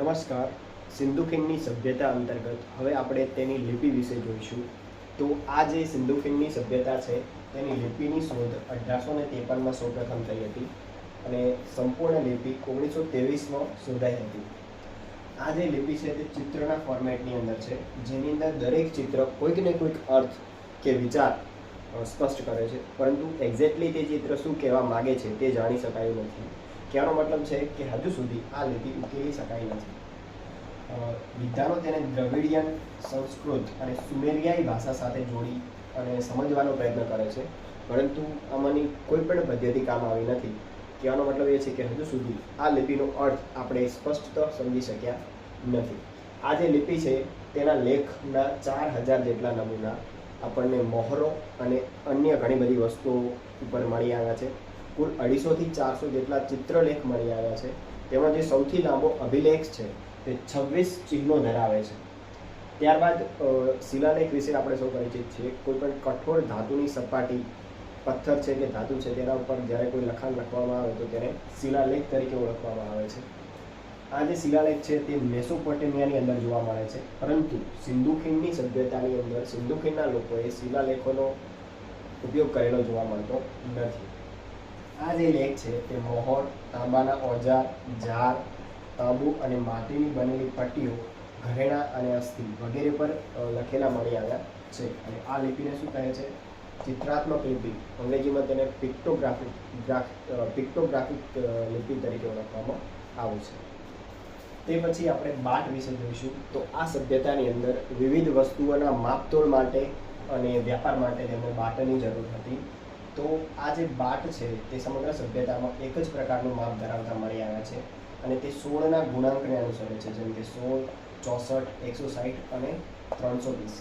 નમસ્કાર. સિંધુ ખીણની સભ્યતા અંતર્ગત હવે આપણે તેની લિપિ વિશે જોઈશું. તો આ જે સિંધુ ખીણની સભ્યતા છે, તેની લિપિની શોધ અઢારસો ને ત્રેપનમાં સૌપ્રથમ થઈ હતી અને સંપૂર્ણ લિપિ ઓગણીસો ત્રેવીસમાં શોધાઈ હતી. આ જે લિપિ છે, તે ચિત્રના ફોર્મેટની અંદર છે, જેની અંદર દરેક ચિત્ર કોઈક ને કોઈક અર્થ કે વિચાર સ્પષ્ટ કરે છે. પરંતુ એક્ઝેક્ટલી તે ચિત્ર શું કહેવા માગે છે, તે જાણી શકાયું નથી. કહેવાનો મતલબ છે કે હજુ સુધી આ લીટી ઉકેલી શકાઈ નથી. વિદ્વાનો તેને દ્રવિડિયન સંસ્કૃત અને સુમેરિયાઈ ભાષા સાથે જોડી અને સમજવાનો પ્રયત્ન કરે છે. પરંતુ આમાંની કોઈ પણ પદ્ધતિ કામ આવી નથી. કહેવાનો મતલબ એ છે કે હજુ સુધી આ લિપિનો અર્થ આપણે સ્પષ્ટ સમજી શક્યા નથી. આ જે લિપિ છે, તેના લેખના ચાર હજાર જેટલા નમૂના આપણને મોહરો અને અન્ય ઘણી બધી વસ્તુઓ ઉપર મળી આવ્યા છે. કુલ અઢીસોથી ચારસો જેટલા ચિત્રલેખ મળી આવ્યા છે. તેમાં જે સૌથી લાંબો અભિલેખ છે, તે છવ્વીસ ચિહ્નો ધરાવે છે. ત્યારબાદ શિલાલેખ વિશે આપણે સૌ પરિચિત છીએ. કોઈ પણ કઠોર ધાતુની સપાટી, પથ્થર છે કે ધાતુ છે, તેના ઉપર જ્યારે કોઈ લખાણ લખવામાં આવે તો તેને શિલાલેખ તરીકે ઓળખવામાં આવે છે. આ જે શિલાલેખ છે, તે મેસોપોટેમિયાની અંદર જોવા મળે છે. પરંતુ સિંધુ ખીણની સભ્યતાની અંદર સિંધુ ખીણના લોકોએ શિલાલેખોનો ઉપયોગ કરેલો જોવા મળતો નથી. આ જે લેખ છે તે મોહર, તાંબાના ઓજાર જાર તાંબુ અને માટીની બનેલી પટ્ટીઓ, ઘરેણા અને અસ્થિ વગેરે પર લખેલા મળી આવ્યા છે. અને આ લિપિને શું કહે છે? ચિત્રાત્મક લિપિ. અંગ્રેજીમાં તેને પિક્ટોગ્રાફિક પિક્ટોગ્રાફિક લિપિ તરીકે ઓળખવામાં આવે છે. તે પછી આપણે બાટ વિશે જોઈશું. તો આ સભ્યતાની અંદર વિવિધ વસ્તુઓના માપતોલ માટે અને વ્યાપાર માટે તેમને બાટની જરૂર હતી. તો આ જે બાટ છે તે સમગ્ર સભ્યતામાં એક જ પ્રકારનું માપ ધરાવતા મળી આવ્યા છે અને તે સોળના ગુણાંકને અનુસરે છે, જેમ કે સોળ, ચોસઠ, એકસો સાઠ અને ત્રણસો વીસ.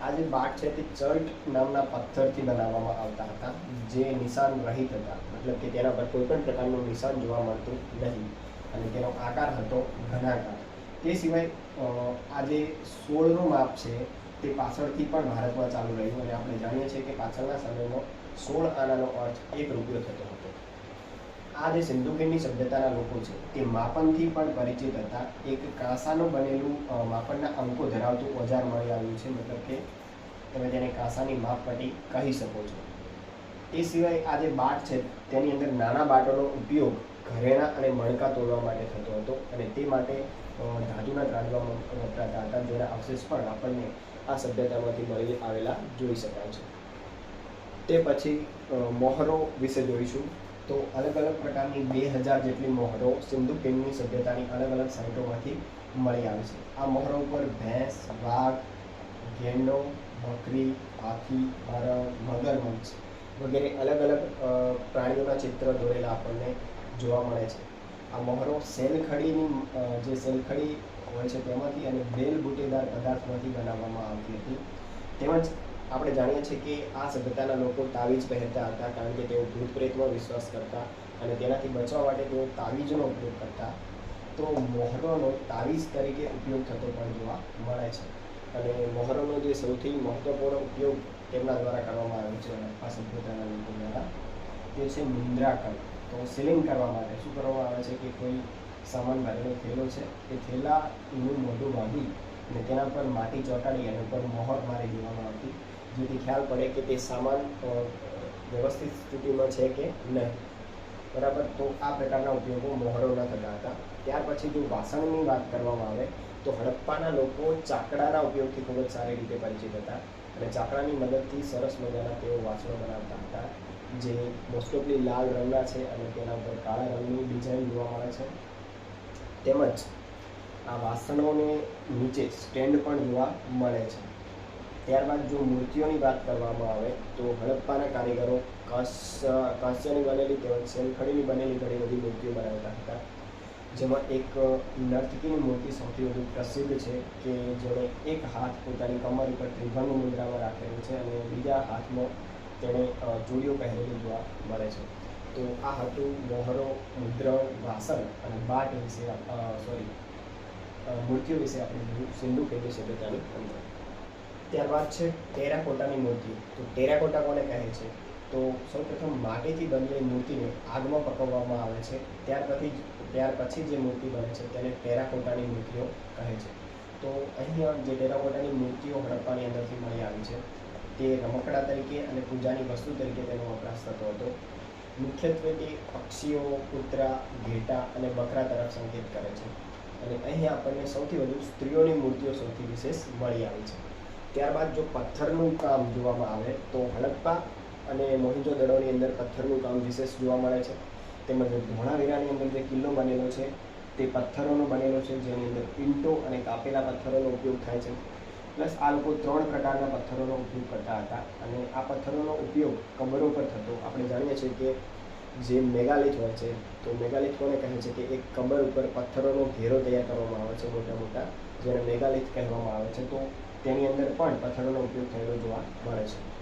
આ જે બાટ છે તે ચર્ટ નામના પથ્થરથી બનાવવામાં આવતા હતા, જે નિશાન રહિત હતા. મતલબ કે તેના પર કોઈ પણ પ્રકારનું નિશાન જોવા મળતું નહીં અને તેનો આકાર હતો ઘનાકાર. તે સિવાય આ જે સોળનું માપ છે તે પાછળથી પણ ભારતમાં ચાલુ રહ્યું અને આપણે જાણીએ છીએ કે પાછળના સમયમાં સોળ આનાનો અર્થ એક રૂપિયો થતો હતો. આ જે સિંધુ ખીણની સભ્યતાના લોકો છે તે માપનથી પણ પરિચિત હતા. એક કાંસાનું બનેલું માપનના અંકો ધરાવતું ઓજાર મળી આવ્યું છે. મતલબ કે તમે તેને કાંસાની માપપટ્ટી કહી શકો છો. એ સિવાય આ જે બાટ છે, તેની અંદર નાના બાટોનો ઉપયોગ ઘરેણા અને મણકા તોડવા માટે થતો હતો અને તે માટે ધાતુના ત્રાડવામાં વપરાતા હતા જેના અવશેષ પણ આપણને આ સભ્યતામાંથી મળી આવેલા જોઈ શકાય છે. તે પછી મોહરો વિશે જોઈશું. તો અલગ અલગ પ્રકારની બે હજાર જેટલી મોહરો સિંધુ ખીણની સભ્યતાની અલગ અલગ સાઇટોમાંથી મળી આવે છે. આ મોહરો ઉપર ભેંસ, વાઘ ગેંડો બકરી, હાથી, હરણ મગરમચ્છ વગેરે અલગ અલગ પ્રાણીઓના ચિત્ર દોરેલા આપણને જોવા મળે છે. આ મોહરો સેલખડીની જે સેલખડી હોય છે તેમાંથી અને બેલ બુટેદાર પદાર્થમાંથી બનાવવામાં આવતી હતી. તેમજ આપણે જાણીએ છીએ કે આ સભ્યતાના લોકો તાવીજ પહેરતા હતા કારણ કે તેઓ ભૂત પ્રેતમાં વિશ્વાસ કરતા અને તેનાથી બચવા માટે તેઓ તાવીજનો ઉપયોગ કરતા. તો મોહરોનો તાવીજ તરીકે ઉપયોગ થતો પણ જોવા મળે છે. અને મોહરોનો જે સૌથી મહત્વપૂર્ણ ઉપયોગ તેમના દ્વારા કરવામાં આવ્યો છે હડપ્પા સભ્યતાના લોકો દ્વારા તે છે મુદ્રાકર તો સીલિંગ કરવા માટે શું કરવામાં આવે છે કે કોઈ સામાન ભરેલો થેલો છે એ થેલાનું મોઢું બાંધી અને તેના પર માટી ચોંટાડી અને ઉપર મોહર મારી દેવામાં આવતી જેથી ખ્યાલ પડે કે તે સામાન વ્યવસ્થિત સ્થિતિમાં છે કે નહીં. બરાબર? તો આ પ્રકારના ઉપયોગો મોહરોના થતા હતા. ત્યાર પછી જો વાસણની વાત કરવામાં આવે, તો હડપ્પાના લોકો ચાકડાના ઉપયોગથી ખૂબ જ સારી રીતે પરિચિત હતા અને ચાકડાની મદદથી સરસ મજાના તેઓ વાસણો બનાવતા હતા, જે મોસ્ટ ઓફલી લાલ રંગના છે અને તેના ઉપર કાળા રંગની ડિઝાઇન જોવા મળે છે. તેમજ આ વાસણોને નીચે સ્ટેન્ડ પણ જોવા મળે છે. ત્યારબાદ જો મૂર્તિઓની વાત કરવામાં આવે તો હડપ્પાના કારીગરો કાંસ, કાંસ્યની બનેલી તેમજ શેલખડીની બનેલી ઘણી બધી મૂર્તિઓ બનાવતા હતા. જેમાં એક નર્તકીની મૂર્તિ સૌથી વધુ પ્રસિદ્ધ છે કે જેણે એક હાથ પોતાની કમર ઉપર ત્રિભંગ મુદ્રામાં રાખેલું છે અને બીજા હાથમાં તેણે જોડીઓ પહેરેલી જોવા મળે છે. તો આ હતું મોહરો મુદ્રણ વાસણ અને બાટ વિશે સોરી મૂર્તિઓ વિશે આપણે સિંધુ ખીણની સભ્યતાની અંદર ત્યારબાદ છે ટેરાકોટાની મૂર્તિ. તો ટેરાકોટા કોને કહે છે? તો સૌપ્રથમ માટીથી બનેલી મૂર્તિને આગમાં પકવવામાં આવે છે. ત્યાર પછી ત્યાર પછી જે મૂર્તિ બને છે તેને ટેરાકોટાની મૂર્તિઓ કહે છે. તો અહીંયા જે ટેરાકોટાની મૂર્તિઓ હડપ્પાની અંદરથી મળી આવી છે, તે રમકડા તરીકે અને પૂજાની વસ્તુ તરીકે તેનો વપરાશ થતો હતો. મુખ્યત્વે તે પક્ષીઓ, કૂતરા, ઘેટા અને બકરા તરફ સંકેત કરે છે. અને અહીં આપણને સૌથી વધુ સ્ત્રીઓની મૂર્તિઓ સૌથી વિશેષ મળી આવી છે. ત્યારબાદ જો પથ્થરનું કામ જોવામાં આવે તો હડપ્પા અને મોહિંજો દડોની અંદર પથ્થરનું કામ વિશેષ જોવા મળે છે. તેમજ ધોળાવીરાની અંદર જે કિલ્લો બનેલો છે, તે પથ્થરોનો બનેલો છે, જેની અંદર ઈંટો અને કાપેલા પથ્થરોનો ઉપયોગ થાય છે. પ્લસ આ લોકો ત્રણ પ્રકારના પથ્થરોનો ઉપયોગ કરતા હતા અને આ પથ્થરોનો ઉપયોગ કબરો પર થતો. આપણે જાણીએ છીએ કે જે મેગાલિથ હોય છે, તો મેગાલિથ કોને કહે છે કે એક કબર ઉપર પથ્થરોનો ઘેરો તૈયાર કરવામાં આવે છે મોટા મોટા જેને મેગાલિથ કહેવામાં આવે છે. તો તેની અંદર પણ પથ્થરોનો ઉપયોગ થયેલો જોવા મળે છે